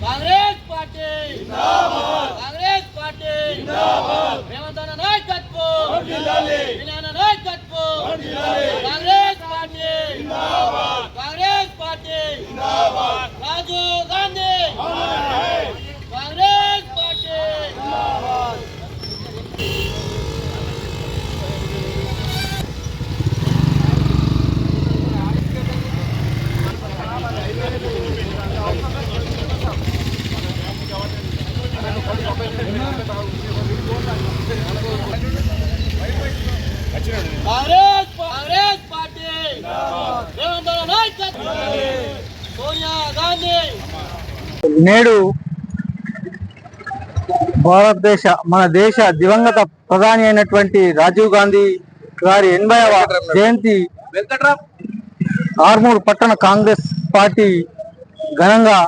Congress party Congress party Revanth నాయకత్వం నాయకత్వం Congress party Congress party Rajiv Gandhi Congress party Congress Congress party Revanth అన్న నాయకత్వం సోనియా గాంధీ నేడు భారతదేశ మన దేశ దివంగత ప్రధాని అయినటువంటి రాజీవ్ గాంధీ గారి ఎనభైవ జయంతి ఆర్మూర్ పట్టణ కాంగ్రెస్ పార్టీ ఘనంగా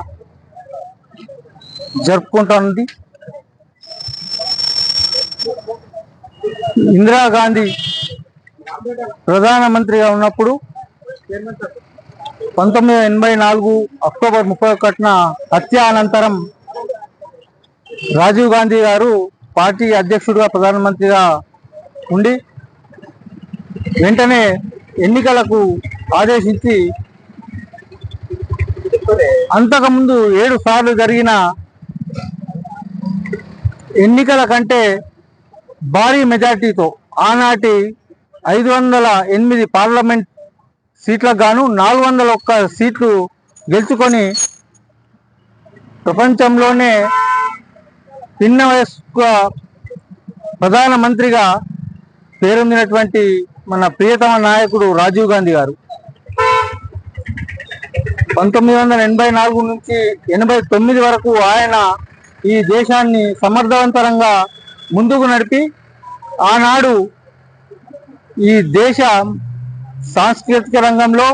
జరుపుకుంటోంది ఇందిరాగాంధీ ప్రధానమంత్రిగా ఉన్నప్పుడు పంతొమ్మిది వందల ఎనభై నాలుగు అక్టోబర్ ముప్పై ఒకటిన హత్య అనంతరం రాజీవ్ గాంధీ గారు పార్టీ అధ్యక్షుడిగా ప్రధానమంత్రిగా ఉండి వెంటనే ఎన్నికలకు ఆదేశించి అంతకుముందు ఏడు సార్లు జరిగిన ఎన్నికల కంటే భారీ మెజార్టీతో ఆనాటి ఐదు వందల ఎనిమిది పార్లమెంట్ సీట్లకు గాను నాలుగు వందల ఒక్క సీట్లు గెలుచుకొని ప్రపంచంలోనే పిన్న వయస్క ప్రధానమంత్రిగా పేరొందినటువంటి మన ప్రియతమ నాయకుడు రాజీవ్ గాంధీ గారు. పంతొమ్మిది వందల ఎనభై నాలుగు నుంచి ఎనభై తొమ్మిది వరకు ఆయన ఈ దేశాన్ని సమర్థవంతరంగా ముందుకు నడిపి ఆనాడు ఈ దేశ సాంస్కృతిక రంగంలో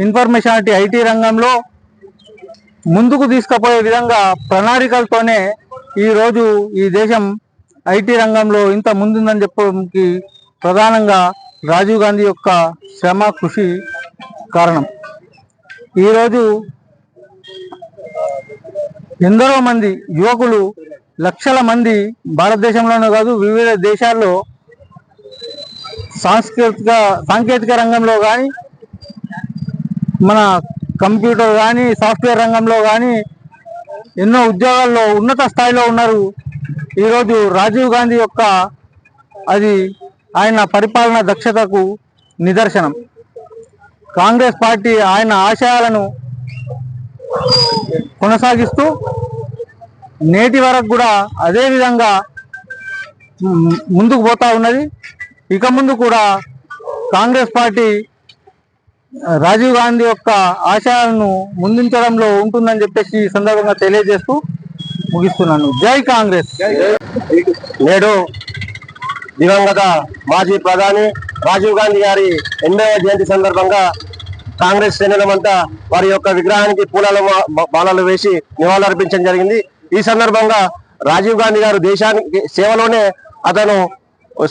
ఇన్ఫర్మేషన్ ఐటీ రంగంలో ముందుకు తీసుకుపోయే విధంగా ప్రణాళికలతోనే ఈ రోజు ఈ దేశం ఐటీ రంగంలో ఇంత ముందుందని చెప్పడానికి ప్రధానంగా రాజీవ్ గాంధీ యొక్క శ్రమ కృషి కారణం. ఈరోజు ఎందరో మంది యువకులు లక్షల మంది భారతదేశంలోనే కాదు వివిధ దేశాల్లో సాంస్కృతిక సాంకేతిక రంగంలో కానీ మన కంప్యూటర్ కానీ సాఫ్ట్వేర్ రంగంలో కానీ ఎన్నో ఉద్యోగాల్లో ఉన్నత స్థాయిలో ఉన్నారు. ఈరోజు రాజీవ్ గాంధీ యొక్క అది ఆయన పరిపాలన దక్షతకు నిదర్శనం. కాంగ్రెస్ పార్టీ ఆయన ఆశయాలను కొనసాగిస్తూ నేటి వరకు కూడా అదే విధంగా ముందుకు పోతా ఉన్నది. ఇక ముందు కూడా కాంగ్రెస్ పార్టీ రాజీవ్ గాంధీ యొక్క ఆశయాలను ముందుంచడంలో ఉంటుందని చెప్పేసి ఈ సందర్భంగా తెలియజేస్తూ ముగిస్తున్నాను. జై కాంగ్రెస్. నేడు దివంగత మాజీ ప్రధాని రాజీవ్ గాంధీ గారి ఎనభైవ జయంతి సందర్భంగా కాంగ్రెస్ శ్రేణులమంతా వారి యొక్క విగ్రహానికి పూల బాణాలు వేసి నివాళులర్పించడం జరిగింది. ఈ సందర్భంగా రాజీవ్ గాంధీ గారు దేశానికి సేవలోనే అతను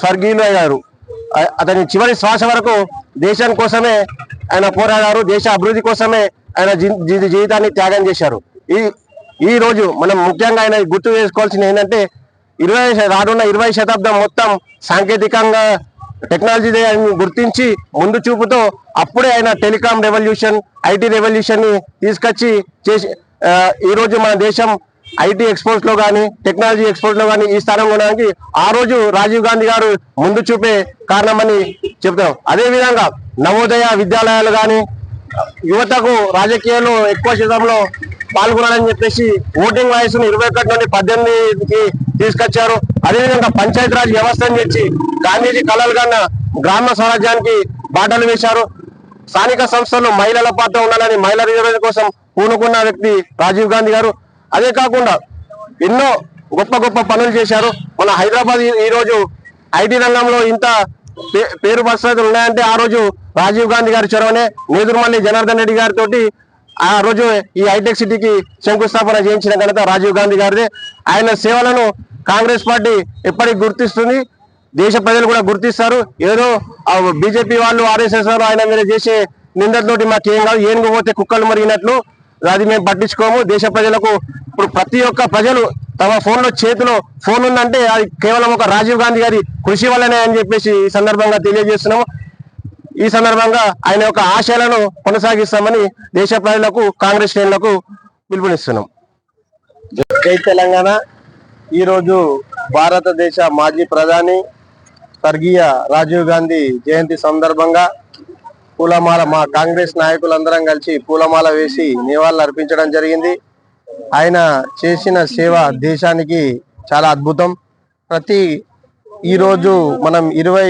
స్వర్గీయులు అయ్యారు. అతని చివరి శ్వాస వరకు దేశం కోసమే ఆయన పోరాడారు దేశ అభివృద్ధి కోసమే ఆయన జీవితాన్ని త్యాగం చేశారు. ఈ ఈ రోజు మనం ముఖ్యంగా ఆయన గుర్తు చేసుకోవాల్సింది ఏంటంటే ఇరవై రానున్న ఇరవై శతాబ్దం మొత్తం సాంకేతికంగా టెక్నాలజీ అని గుర్తించి ముందు చూపుతో అప్పుడే ఆయన టెలికాం రెవల్యూషన్ ఐటీ రెవల్యూషన్ని తీసుకొచ్చి చేసి ఈరోజు మన దేశం ఐటీ ఎక్స్పోర్ట్స్లో కానీ టెక్నాలజీ ఎక్స్పోర్ట్స్లో కానీ ఈ స్థానం ఉండడానికి ఆ రోజు రాజీవ్ గాంధీ గారు ముందు చూపే కారణమని చెప్తాం అదే విధంగా నవోదయ విద్యాలయాలు కానీ యువతకు రాజకీయాల్లో ఎక్కువ శాతంలో పాల్గొనాలని చెప్పేసి ఓటింగ్ వయసును ఇరవై ఒకటి నుండి పద్దెనిమిదికి తీసుకొచ్చారు. అదేవిధంగా పంచాయతీరాజ్ వ్యవస్థను తెచ్చి గాంధీజీ కళలు కన్నా గ్రామ స్వరాజ్యానికి బాటలు వేశారు. స్థానిక సంస్థల్లో మహిళల పాత్ర ఉండాలని మహిళల రిజర్వేషన్ కోసం పూనుకున్న వ్యక్తి రాజీవ్ గాంధీ గారు. అదే కాకుండా ఎన్నో గొప్ప గొప్ప పనులు చేశారు. మన హైదరాబాద్ ఈ- రోజు ఐటీ రంగంలో ఇంత పే- పేరు పరిస్థితులు ఉన్నాయంటే ఆ రోజు రాజీవ్ గాంధీ గారి చొరవనే నేదురుమల్లి జనార్దన్ రెడ్డి గారితో ఆ రోజు ఈ హైటెక్ సిటీకి శంకుస్థాపన చేయించిన ఘనత రాజీవ్ గాంధీ గారిదే. ఆయన సేవలను కాంగ్రెస్ పార్టీ ఎప్పటికి గుర్తిస్తుంది. దేశ ప్రజలు కూడా గుర్తిస్తారు. ఏదో బీజేపీ వాళ్ళు ఆర్ఎస్ఎస్ వాళ్ళు ఆయన మీద చేసే నిందతోటి మాకేం కాదు. ఏనుగు పోతే కుక్కలు మరిగినట్లు అది మేము పట్టించుకోము. దేశ ప్రజలకు ఇప్పుడు ప్రతి ఒక్క ప్రజలు తమ ఫోన్లో చేతిలో ఫోన్ ఉందంటే అది కేవలం ఒక రాజీవ్ గాంధీ గారి కృషి వల్లనే అని చెప్పేసి ఈ సందర్భంగా తెలియజేస్తున్నాము. ఈ సందర్భంగా ఆయన యొక్క ఆశయాలను కొనసాగిస్తామని దేశ ప్రజలకు కాంగ్రెస్ శ్రేణులకు పిలుపునిస్తున్నాం. జై తెలంగాణ. ఈరోజు భారతదేశ మాజీ ప్రధాని స్వర్గీయ రాజీవ్ గాంధీ జయంతి సందర్భంగా పూలమాల మా కాంగ్రెస్ నాయకులందరం కలిసి పూలమాల వేసి నివాళులు అర్పించడం జరిగింది. ఆయన చేసిన సేవ దేశానికి చాలా అద్భుతం. ప్రతి ఈరోజు మనం ఇరవై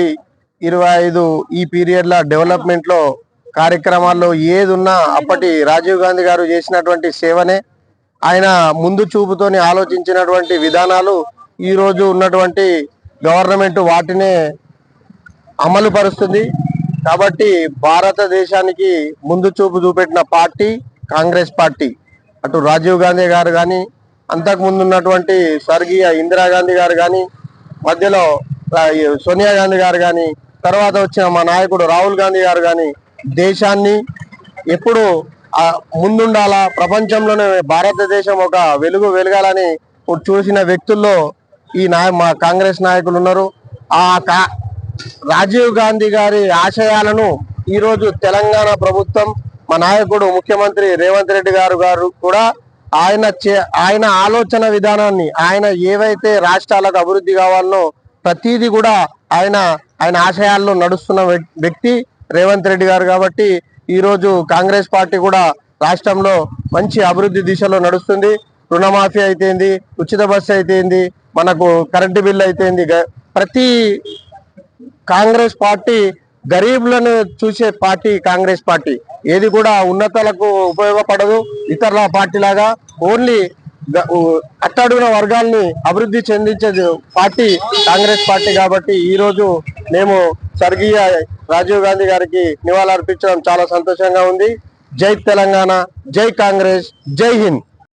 ఇరవై ఐదు ఈ పీరియడ్ల డెవలప్మెంట్లో కార్యక్రమాల్లో ఏది ఉన్నా అప్పటి రాజీవ్ గాంధీ గారు చేసినటువంటి సేవనే. ఆయన ముందు చూపుతోని ఆలోచించినటువంటి విధానాలు ఈ రోజు ఉన్నటువంటి గవర్నమెంట్ వాటినే అమలు పరుస్తుంది. కాబట్టి భారతదేశానికి ముందు చూపు చూపెట్టిన పార్టీ కాంగ్రెస్ పార్టీ. అటు రాజీవ్ గాంధీ గారు కానీ అంతకుముందు ఉన్నటువంటి స్వర్గీయ ఇందిరాగాంధీ గారు కానీ మధ్యలో సోనియా గాంధీ గారు కానీ తర్వాత వచ్చిన మా నాయకుడు రాహుల్ గాంధీ గారు కానీ దేశాన్ని ఎప్పుడు ముందుండాలా ప్రపంచంలోనే భారతదేశం ఒక వెలుగు వెలగాలని చూసిన వ్యక్తుల్లో ఈ నాయ మా కాంగ్రెస్ నాయకులు ఉన్నారు. ఆ కా రాజీవ్ గాంధీ గారి ఆశయాలను ఈరోజు తెలంగాణ ప్రభుత్వం మా నాయకుడు ముఖ్యమంత్రి రేవంత్ రెడ్డి గారు గారు కూడా ఆయన చే- ఆయన ఆలోచన విధానాన్ని ఆయన ఏవైతే రాష్ట్రాలకు అభివృద్ధి కావాలనో ప్రతీది కూడా ఆయన ఆయన ఆశయాల్లో నడుస్తున్న వ్యక్- వ్యక్తి రేవంత్ రెడ్డి గారు కాబట్టి ఈరోజు కాంగ్రెస్ పార్టీ కూడా రాష్ట్రంలో మంచి అభివృద్ధి దిశలో నడుస్తుంది. రుణమాఫీ అయితేంది ఉచిత బస్సు అయితేంది మనకు కరెంటు బిల్లు అయితేంది ప్రతి కాంగ్రెస్ పార్టీ గరీబులను చూసే పార్టీ కాంగ్రెస్ పార్టీ. ఏది కూడా ఉన్నతలకు ఉపయోగపడదు. ఇతరుల పార్టీ లాగా ఓన్లీ అట్టడుగున వర్గాల్ని అభివృద్ధి చెందించే పార్టీ కాంగ్రెస్ పార్టీ కాబట్టి ఈరోజు మేము స్వర్గీయ రాజీవ్ గాంధీ గారికి నివాళులర్పించడం చాలా సంతోషంగా ఉంది. జై తెలంగాణ జై కాంగ్రెస్ జై హింద్.